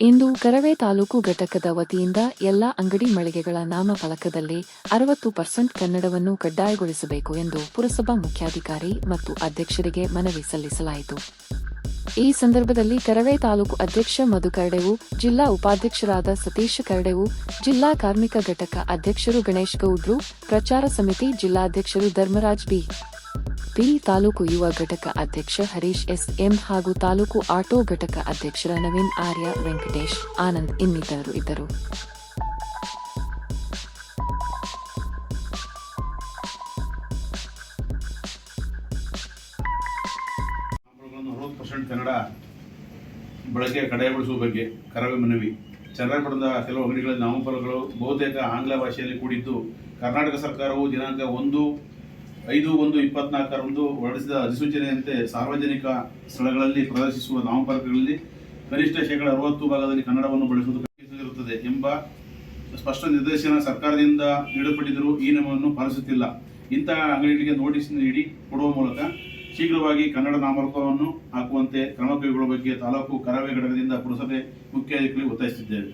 ಇಂದು ಕರವೇ ತಾಲೂಕು ಘಟಕದ ವತಿಯಿಂದ ಎಲ್ಲ ಅಂಗಡಿ ಮಳಿಗೆಗಳ ನಾಮಫಲಕದಲ್ಲಿ ಅರವತ್ತು ಪರ್ಸೆಂಟ್ ಕನ್ನಡವನ್ನು ಕಡ್ಡಾಯಗೊಳಿಸಬೇಕು ಎಂದು ಪುರಸಭಾ ಮುಖ್ಯಾಧಿಕಾರಿ ಮತ್ತು ಅಧ್ಯಕ್ಷರಿಗೆ ಮನವಿ ಸಲ್ಲಿಸಲಾಯಿತು. ಈ ಸಂದರ್ಭದಲ್ಲಿ ಕರವೇ ತಾಲೂಕು ಅಧ್ಯಕ್ಷ ಮಧು ಕರಡೆವು, ಜಿಲ್ಲಾ ಉಪಾಧ್ಯಕ್ಷರಾದ ಸತೀಶ್ ಕರಡೆವು, ಜಿಲ್ಲಾ ಕಾರ್ಮಿಕ ಘಟಕ ಅಧ್ಯಕ್ಷರು ಗಣೇಶ್ ಗೌಡ್ರು, ಪ್ರಚಾರ ಸಮಿತಿ ಜಿಲ್ಲಾಧ್ಯಕ್ಷರು ಧರ್ಮರಾಜ್ ಬಿ. ಪಿ ತಾಲೂಕು ಯುವ ಘಟಕ ಅಧ್ಯಕ್ಷ ಹರೀಶ್ ಎಸ್ ಎಂ ಹಾಗೂ ತಾಲೂಕು ಆಟೋ ಘಟಕ ಅಧ್ಯಕ್ಷರ ನವೀನ್ ಆರ್ಯ ವೆಂಕಟೇಶ್ ಆನಂದ್ ಇನ್ನಿತರರು ಇದ್ದರು. ಕನ್ನಡ ಬಳಕೆ ಕಡೆಯಗೊಳಿಸುವ ಬಗ್ಗೆ ಕರವೇ ಮನವಿ. ಚನ್ನಪಟ್ಟಣದ ಕೆಲವು ಅಂಗಡಿಗಳಲ್ಲಿ ನಾಮಫಲಕಗಳು ಬಹುತೇಕ ಆಂಗ್ಲ ಭಾಷೆಯಲ್ಲಿ ಕೂಡಿದ್ದು ಕರ್ನಾಟಕ ಸರ್ಕಾರವು ದಿನಾಂಕ ಒಂದು ಐದು ಒಂದು ಇಪ್ಪತ್ನಾಲ್ಕರಂದು ಹೊರಡಿಸಿದ ಅಧಿಸೂಚನೆಯಂತೆ ಸಾರ್ವಜನಿಕ ಸ್ಥಳಗಳಲ್ಲಿ ಪ್ರದರ್ಶಿಸುವ ನಾಮಫಲಕಗಳಲ್ಲಿ ಕನಿಷ್ಠ ಶೇಕಡ ಅರವತ್ತು ಭಾಗದಲ್ಲಿ ಕನ್ನಡವನ್ನು ಬಳಸುವುದು ಇರುತ್ತದೆ ಎಂಬ ಸ್ಪಷ್ಟ ನಿರ್ದೇಶನ ಸರ್ಕಾರದಿಂದ ನೀಡಲ್ಪಟ್ಟಿದ್ದರೂ ಈ ನಿಯಮವನ್ನು ಪಾಲಿಸುತ್ತಿಲ್ಲ. ಇಂತಹ ಅಂಗಡಿಗಳಿಗೆ ನೋಟಿಸ್ ನೀಡಿ ಕೊಡುವ ಮೂಲಕ ಶೀಘ್ರವಾಗಿ ಕನ್ನಡ ನಾಮಫಲಕವನ್ನು ಹಾಕುವಂತೆ ಕ್ರಮ ಕೈಗೊಳ್ಳುವ ಬಗ್ಗೆ ತಾಲೂಕು ಕರಾವಳಿ ಘಟಕದಿಂದ ಪುರಸಭೆ ಮುಖ್ಯಾಧಿಕಾರಿಗಳಿಗೆ ಒತ್ತಾಯಿಸುತ್ತಿದ್ದೇವೆ.